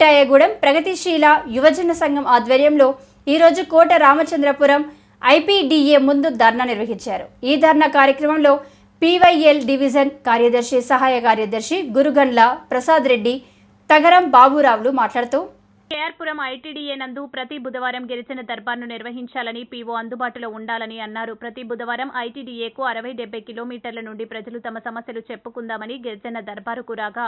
కుట్టాయగూడెం ప్రగతిశీల యువజన సంఘం ఆధ్వర్యంలో ఈరోజు కోట రామచంద్రపురం ఐపీడీఏ ముందు ధర్నా నిర్వహించారు. ఈ ధర్నా కార్యక్రమంలో పీవైఎల్ డివిజన్ కార్యదర్శి సహాయ కార్యదర్శి గురుగండ్ల ప్రసాద్ రెడ్డి తగరం బాబురావులు మాట్లాడుతూ కేఆర్పురం ఐటీడీఏ నందు ప్రతి బుధవారం గిరిజన దర్బార్ను నిర్వహించాలని పీఓ అందుబాటులో ఉండాలని అన్నారు. ప్రతి బుధవారం ఐటీడీఏకు అరవై డెబ్బై కిలోమీటర్ల నుండి ప్రజలు తమ సమస్యలు చెప్పుకుందామని గిరిజన దర్బారుకు రాగా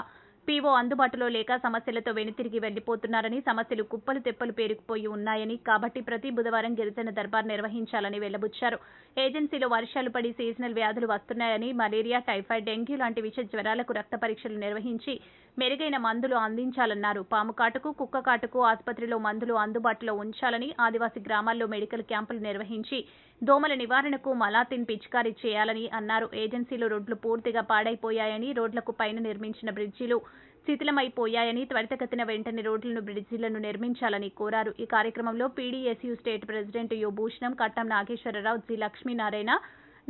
పీఓ అందుబాటులో లేక సమస్యలతో వెనుతిరిగి వెళ్ళిపోతున్నారని సమస్యలు కుప్పలు తెప్పలు పేరుకుపోయి ఉన్నాయని కాబట్టి ప్రతి బుధవారం గిరిజన దర్బార్ నిర్వహించాలని వెల్లబుచ్చారు ఏజెన్సీలో వర్షాలు పడి సీజనల్ వ్యాధులు వస్తున్నాయని మలేరియా టైఫాయిడ్ డెంగ్యూ లాంటి విష జ్వరాలకు రక్త పరీక్షలు నిర్వహించి మెరుగైన మందులు అందించాలన్నారు. పాము కాటుకు కుక్క కాటుకు ఆసుపత్రిలో మందులు అందుబాటులో ఉంచాలని ఆదివాసీ గ్రామాల్లో మెడికల్ క్యాంపులు నిర్వహించి దోమల నివారణకు మలాతిన్ పిచికారీ చేయాలని అన్నారు. ఏజెన్సీలో రోడ్లు పూర్తిగా పాడైపోయాయని రోడ్లకు పైన నిర్మించిన బ్రిడ్జిలు శిథిలమైపోయాయని త్వరితగతిన వెంటనే రోడ్లను బ్రిడ్జిలను నిర్మించాలని కోరారు. ఈ కార్యక్రమంలో PDSU state president U Bhushanam Kattam Nageswararao G Lakshminarayana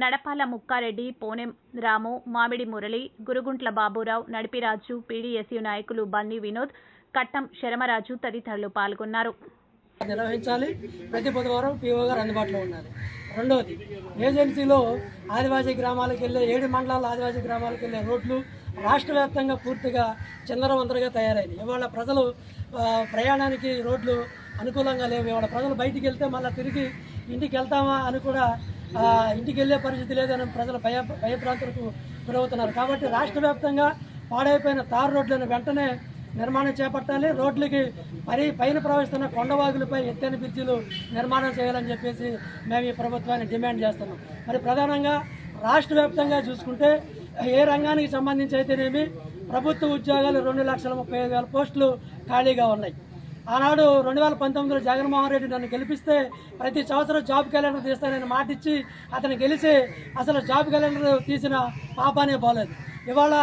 Nadapala Mukkareddy Ponem Ramu Mamidi Murali Guruguntla Baburao Nadipiraju PDSU నాయకులు బన్నీ వినోద్ కట్టం శరమరాజు తదితరులు పాల్గొన్నారు. నిర్వహించాలి. ప్రతి బుధవారం పీఓ గారు అందుబాటులో ఉండాలి. రెండవది ఏజెన్సీలో ఆదివాసీ గ్రామాలకు వెళ్ళే ఏడు మండలాల ఆదివాసీ గ్రామాలకు వెళ్ళే రోడ్లు రాష్ట్ర వ్యాప్తంగా పూర్తిగా చిందరవందరగా తయారైంది ఇవాళ ప్రజలు ప్రయాణానికి రోడ్లు అనుకూలంగా లేవు. ఇవాళ ప్రజలు బయటికి వెళ్తే మళ్ళీ తిరిగి ఇంటికి వెళ్తామా అని కూడా ఇంటికి వెళ్ళే పరిస్థితి లేదని ప్రజలు భయ భయప్రాంతులకు గురవుతున్నారు. కాబట్టి రాష్ట్ర వ్యాప్తంగా పాడైపోయిన తారు రోడ్లను వెంటనే నిర్మాణం చేపట్టాలి. రోడ్లకి పరి పైన ప్రవహిస్తున్న కొండవాగులపై ఎత్తైన బ్రిడ్జిలు నిర్మాణం చేయాలని చెప్పేసి మేము ఈ ప్రభుత్వాన్ని డిమాండ్ చేస్తున్నాం. మరి ప్రధానంగా రాష్ట్ర వ్యాప్తంగా చూసుకుంటే ఏ రంగానికి సంబంధించి అయితేనేమి ప్రభుత్వ ఉద్యోగాలు రెండు లక్షల ముప్పై ఐదు వేల పోస్టులు ఖాళీగా ఉన్నాయి. ఆనాడు రెండు వేల పంతొమ్మిదిలో జగన్మోహన్ రెడ్డి నన్ను గెలిపిస్తే ప్రతి సంవత్సరం జాబ్ క్యాలెండర్ తీస్తానని మాట ఇచ్చి అతను గెలిచి అసలు జాబ్ క్యాలెండర్ తీసిన పాపానే పోలేదు. ఇవాళ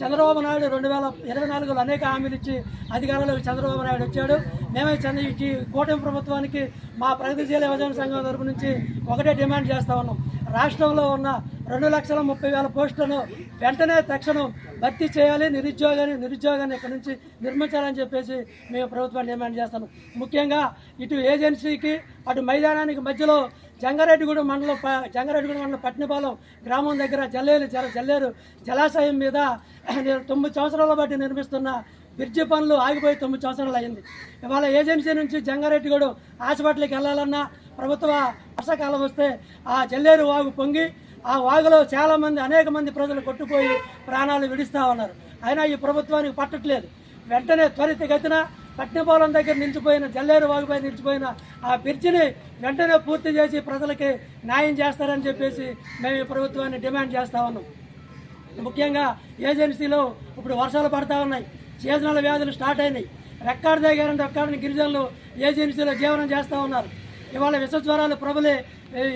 చంద్రబాబు నాయుడు రెండు వేల ఇరవై నాలుగులో అనేక హామీలు ఇచ్చి అధికారంలోకి చంద్రబాబు నాయుడు వచ్చాడు. మేమే చంద్ర ఈ కూటమి ప్రభుత్వానికి మా ప్రగతిశీల యువజన సంఘం తరపు నుంచి ఒకటే డిమాండ్ చేస్తా ఉన్నాం. రాష్ట్రంలో ఉన్న రెండు లక్షల ముప్పై వేల పోస్టులను వెంటనే తక్షణం భర్తీ చేయాలి. నిరుద్యోగాన్ని నిరుద్యోగాన్ని ఇక్కడ నుంచి నిర్మించాలని చెప్పేసి మేము ప్రభుత్వాన్ని డిమాండ్ చేస్తాము. ముఖ్యంగా ఇటు ఏజెన్సీకి అటు మైదానానికి మధ్యలో జంగారెడ్డిగూడెం మండలం ప- జంగారెడ్డిగూడెం మండలం పట్నపాలెం గ్రామం దగ్గర జల్లేరు జల జల్లేరు జలాశయం మీద తొమ్మిది సంవత్సరాల బట్టి నిర్మిస్తున్న బ్రిడ్జి పనులు ఆగిపోయి తొమ్మిది సంవత్సరాలు అయింది ఇవాళ ఏజెన్సీ నుంచి జంగారెడ్డిగూడెం హాస్పిటల్కి వెళ్ళాలన్నా ప్రభుత్వ వర్షాకాలం వస్తే ఆ జల్లేరు వాగు పొంగి ఆ వాగులో చాలామంది అనేక మంది ప్రజలు కొట్టుపోయి ప్రాణాలు విడుస్తూ ఉన్నారు. అయినా ఈ ప్రభుత్వానికి పట్టట్లేదు. వెంటనే త్వరితగతిన పట్నపాలెం దగ్గర నిలిచిపోయిన జల్లేరు వాగుపై నిలిచిపోయిన ఆ బ్రిడ్జిని వెంటనే పూర్తి చేసి ప్రజలకి న్యాయం చేస్తారని చెప్పేసి మేము ఈ ప్రభుత్వాన్ని డిమాండ్ చేస్తా ఉన్నాం. ముఖ్యంగా ఏజెన్సీలో ఇప్పుడు వర్షాలు పడతా ఉన్నాయి. సీజనల్ వ్యాధులు స్టార్ట్ అయినాయి. రెక్కాడు దగ్గర రెక్కాడిని గిరిజనులు ఏజెన్సీలో జీవనం చేస్తూ ఉన్నారు. ఇవాళ విష జ్వరాలు ప్రబలే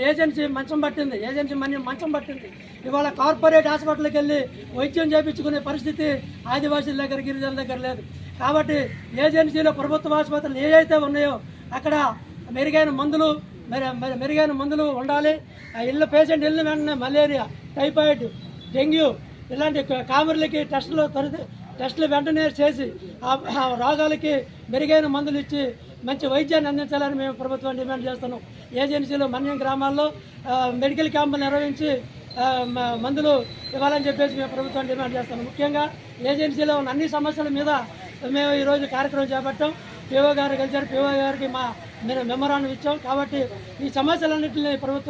ఏజెన్సీ మంచం పట్టింది ఏజెన్సీ మన మంచం పట్టింది. ఇవాళ కార్పొరేట్ హాస్పిటల్కి వెళ్ళి వైద్యం చేయించుకునే పరిస్థితి ఆదివాసీల దగ్గర గిరిజనుల దగ్గర లేదు. కాబట్టి ఏజెన్సీలో ప్రభుత్వ ఆసుపత్రులు ఏవైతే ఉన్నాయో అక్కడ మెరుగైన మందులు మెరుగైన మందులు ఉండాలి. ఆ ఇళ్ళ పేషెంట్ ఇళ్ళ వెంటనే మలేరియా టైఫాయిడ్ డెంగ్యూ ఇలాంటి కామర్లకి టెస్టులు త్వరిత టెస్టులు వెంటనే చేసి ఆ రోగాలకి మెరుగైన మందులు ఇచ్చి మంచి వైద్యాన్ని అందించాలని మేము ప్రభుత్వం డిమాండ్ చేస్తున్నాం. ఏజెన్సీలో మన్యం గ్రామాల్లో మెడికల్ క్యాంపులు నిర్వహించి మందులు ఇవ్వాలని చెప్పేసి మేము ప్రభుత్వం డిమాండ్ చేస్తున్నాం. ముఖ్యంగా ఏజెన్సీలో ఉన్న అన్ని సమస్యల మీద మేము ఈరోజు కార్యక్రమం చేపట్టాం. పిఓ గారు కలిసారు పిఓ గారికి మా మేము మెమరాన్ని ఇచ్చాం. కాబట్టి ఈ సమస్యలన్నింటినీ ప్రభుత్వం